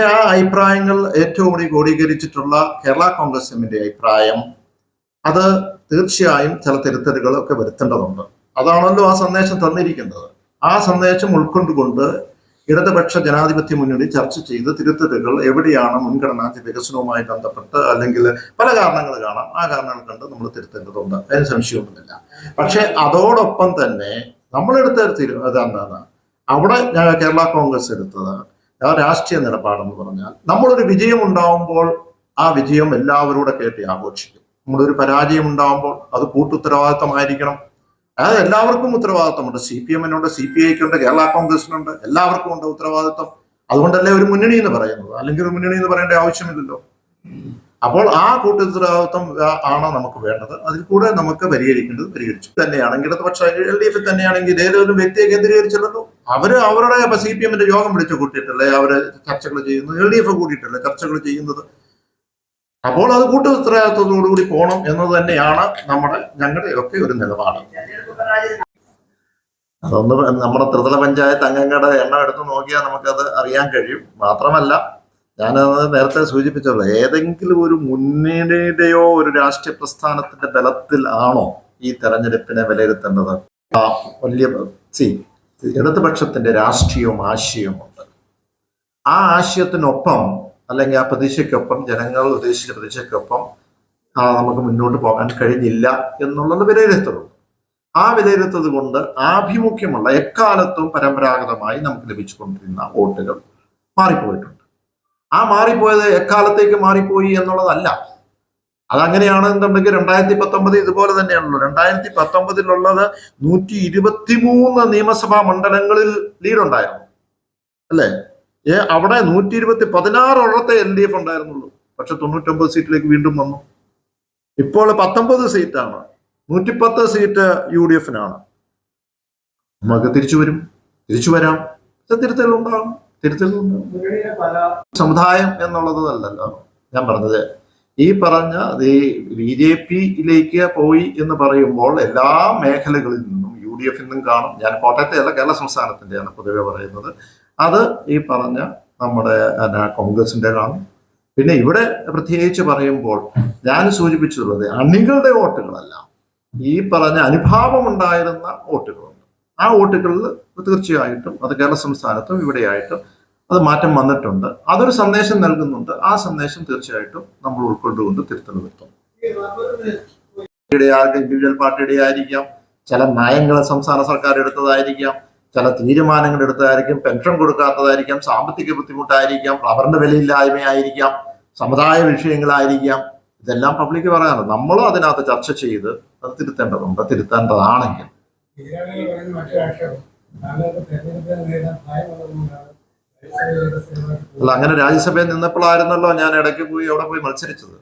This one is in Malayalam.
ആ അഭിപ്രായങ്ങൾ ഏറ്റവും കൂടി ക്രോഡീകരിച്ചിട്ടുള്ള കേരള കോൺഗ്രസ് എമ്മിന്റെ അഭിപ്രായം അത് തീർച്ചയായും ചില തിരുത്തലുകളൊക്കെ വരുത്തേണ്ടതുണ്ട്. അതാണല്ലോ ആ സന്ദേശം തന്നിരിക്കുന്നത്. ആ സന്ദേശം ഉൾക്കൊണ്ടുകൊണ്ട് ഇടതുപക്ഷ ജനാധിപത്യ മുന്നണി ചർച്ച ചെയ്ത് തിരുത്തലുകൾ എവിടെയാണ് മുൻഗണന വികസനവുമായി ബന്ധപ്പെട്ട് അല്ലെങ്കിൽ പല കാരണങ്ങൾ കാണാം. ആ കാരണങ്ങൾ കണ്ട് നമ്മൾ തിരുത്തേണ്ടതുണ്ട്. അതിന് സംശയമൊന്നുമില്ല. പക്ഷെ അതോടൊപ്പം തന്നെ നമ്മളെടുത്ത അതെന്താണ് അവിടെ കേരള കോൺഗ്രസ് എടുത്തത് രാഷ്ട്രീയ നിലപാടെന്ന് പറഞ്ഞാൽ നമ്മളൊരു വിജയം ഉണ്ടാവുമ്പോൾ ആ വിജയം എല്ലാവരോടെ കേട്ടി ആഘോഷിക്കും. നമ്മളൊരു പരാജയം ഉണ്ടാവുമ്പോൾ അത് കൂട്ടുത്തരവാദിത്തമായിരിക്കണം. അതായത് എല്ലാവർക്കും ഉത്തരവാദിത്തമുണ്ട്. സി പി എമ്മിനുണ്ട് സി പി ഐക്കുണ്ട് കേരള കോൺഗ്രസിനുണ്ട് എല്ലാവർക്കും ഉണ്ട് ഉത്തരവാദിത്തം. അതുകൊണ്ടല്ലേ ഒരു മുന്നണി എന്ന് പറയുന്നത്? അല്ലെങ്കിൽ ഒരു മുന്നണി എന്ന് പറയേണ്ട ആവശ്യമില്ലല്ലോ. അപ്പോൾ ആ കൂട്ടുത്തരവാദിത്വം ആണ് നമുക്ക് വേണ്ടത്. അതിൽ കൂടെ നമുക്ക് പരിഹരിക്കേണ്ടത് പരിഹരിച്ചു. തന്നെയാണെങ്കിൽ ഇടതുപക്ഷ എൽ ഡി എഫ് തന്നെയാണെങ്കിൽ ഏതെങ്കിലും വ്യക്തിയെ കേന്ദ്രീകരിച്ചല്ലോ. അവർ അവരുടെ ഇപ്പൊ സി പി എമ്മിന്റെ യോഗം വിളിച്ചു കൂട്ടിയിട്ടല്ലേ അവർ ചർച്ചകൾ ചെയ്യുന്നത്? എൽ ഡി എഫ് കൂട്ടിയിട്ടല്ലേ ചർച്ചകൾ ചെയ്യുന്നത്? അപ്പോൾ അത് കൂട്ടുത്തരവാദിത്വത്തോടുകൂടി പോകണം എന്നത് തന്നെയാണ് നമ്മുടെ ഞങ്ങളുടെ ഒക്കെ ഒരു നിലപാട്. അതൊന്ന് നമ്മുടെ ത്രിതല പഞ്ചായത്ത് അംഗങ്ങളുടെ എണ്ണം എടുത്ത് നോക്കിയാൽ നമുക്കത് അറിയാൻ കഴിയും. മാത്രമല്ല ഞാനത് നേരത്തെ സൂചിപ്പിച്ചല്ലോ ഏതെങ്കിലും ഒരു മുന്നണിയുടെയോ ഒരു രാഷ്ട്രീയ പ്രസ്ഥാനത്തിന്റെ ബലത്തിൽ ആണോ ഈ തെരഞ്ഞെടുപ്പിനെ വിലയിരുത്തേണ്ടത്? വലിയ സി ഇടതുപക്ഷത്തിന്റെ രാഷ്ട്രീയവും ആശയവും ഉണ്ട്. ആ ആശയത്തിനൊപ്പം അല്ലെങ്കിൽ ആ പ്രതീക്ഷയ്ക്കൊപ്പം ജനങ്ങൾ ഉദ്ദേശിച്ച പ്രതീക്ഷയ്ക്കൊപ്പം നമുക്ക് മുന്നോട്ട് പോകാൻ കഴിഞ്ഞില്ല എന്നുള്ളത് വിലയിരുത്തുള്ളൂ ആ വിലയിരുത്തത് കൊണ്ട് ആഭിമുഖ്യമുള്ള എക്കാലത്തും പരമ്പരാഗതമായി നമുക്ക് ലഭിച്ചുകൊണ്ടിരുന്ന വോട്ടുകൾ മാറിപ്പോയിട്ടുണ്ട്. ആ മാറിപ്പോയത് എക്കാലത്തേക്ക് മാറിപ്പോയി എന്നുള്ളതല്ല. അതങ്ങനെയാണെന്നുണ്ടെങ്കിൽ രണ്ടായിരത്തി പത്തൊമ്പത് ഇതുപോലെ തന്നെയാണല്ലോ. രണ്ടായിരത്തി പത്തൊമ്പതിലുള്ളത് നൂറ്റി ഇരുപത്തി മൂന്ന് നിയമസഭാ മണ്ഡലങ്ങളിൽ ലീഡുണ്ടായിരുന്നു അല്ലേ? ഏ അവിടെ നൂറ്റി ഇരുപത്തി പതിനാറോളത്തെ എൽ ഡി എഫ് ഉണ്ടായിരുന്നുള്ളൂ. പക്ഷെ തൊണ്ണൂറ്റൊമ്പത് സീറ്റിലേക്ക് വീണ്ടും വന്നു. ഇപ്പോൾ പത്തൊമ്പത് സീറ്റാണ്. നൂറ്റിപ്പത്ത് സീറ്റ് യു ഡി എഫിനാണ്. നമുക്ക് തിരിച്ചു വരും. തിരിച്ചു വരാം. തിരുത്തലുണ്ടാകും. തിരുത്തലുണ്ടാകും. സമുദായം പല സമുദായം എന്നുള്ളതല്ലല്ലോ ഞാൻ പറഞ്ഞത് ഈ പറഞ്ഞ ഈ ബി ജെ പിയിലേക്ക് പോയി എന്ന് പറയുമ്പോൾ എല്ലാ മേഖലകളിൽ നിന്നും യു ഡി എഫിൽ നിന്നും കാണും. ഞാൻ കോട്ടയത്തെ അല്ല കേരള സംസ്ഥാനത്തിന്റെയാണ് പൊതുവെ പറയുന്നത്. അത് ഈ പറഞ്ഞ നമ്മുടെ കോൺഗ്രസിന്റെ കാണും. പിന്നെ ഇവിടെ പ്രത്യേകിച്ച് പറയുമ്പോൾ ഞാൻ സൂചിപ്പിച്ചിട്ടുള്ളത് അണികളുടെ വോട്ടുകളല്ല. ഈ പറഞ്ഞ അനുഭാവം ഉണ്ടായിരുന്ന വോട്ടുകളുണ്ട്. ആ വോട്ടുകളിൽ തീർച്ചയായിട്ടും അത് കേരള സംസ്ഥാനത്തും ഇവിടെയായിട്ടും അത് മാറ്റം വന്നിട്ടുണ്ട്. അതൊരു സന്ദേശം നൽകുന്നുണ്ട്. ആ സന്ദേശം തീർച്ചയായിട്ടും നമ്മൾ ഉൾക്കൊണ്ടുകൊണ്ട് തിരുത്തൽ വരുത്തും. ഇൻഡിവിജ്വൽ പാർട്ടിയുടെ ആയിരിക്കാം. ചില നയങ്ങൾ സംസ്ഥാന സർക്കാർ എടുത്തതായിരിക്കാം. ചില തീരുമാനങ്ങൾ എടുത്തതായിരിക്കും. പെൻഷൻ കൊടുക്കാത്തതായിരിക്കാം. സാമ്പത്തിക ബുദ്ധിമുട്ടായിരിക്കാം. റബ്ബറിന്റെ വിലയില്ലായ്മയായിരിക്കാം. സമുദായ വിഷയങ്ങളായിരിക്കാം. ഇതെല്ലാം പബ്ലിക് പറയാനുള്ളത് നമ്മളും അതിനകത്ത് ചർച്ച ചെയ്ത് അത് തിരുത്തേണ്ടതുണ്ട്. തിരുത്തേണ്ടതാണെങ്കിൽ. അല്ല അങ്ങനെ രാജ്യസഭയിൽ നിന്നപ്പോഴായിരുന്നല്ലോ ഞാൻ ഇടയ്ക്ക് പോയി അവിടെ പോയി മത്സരിച്ചത്.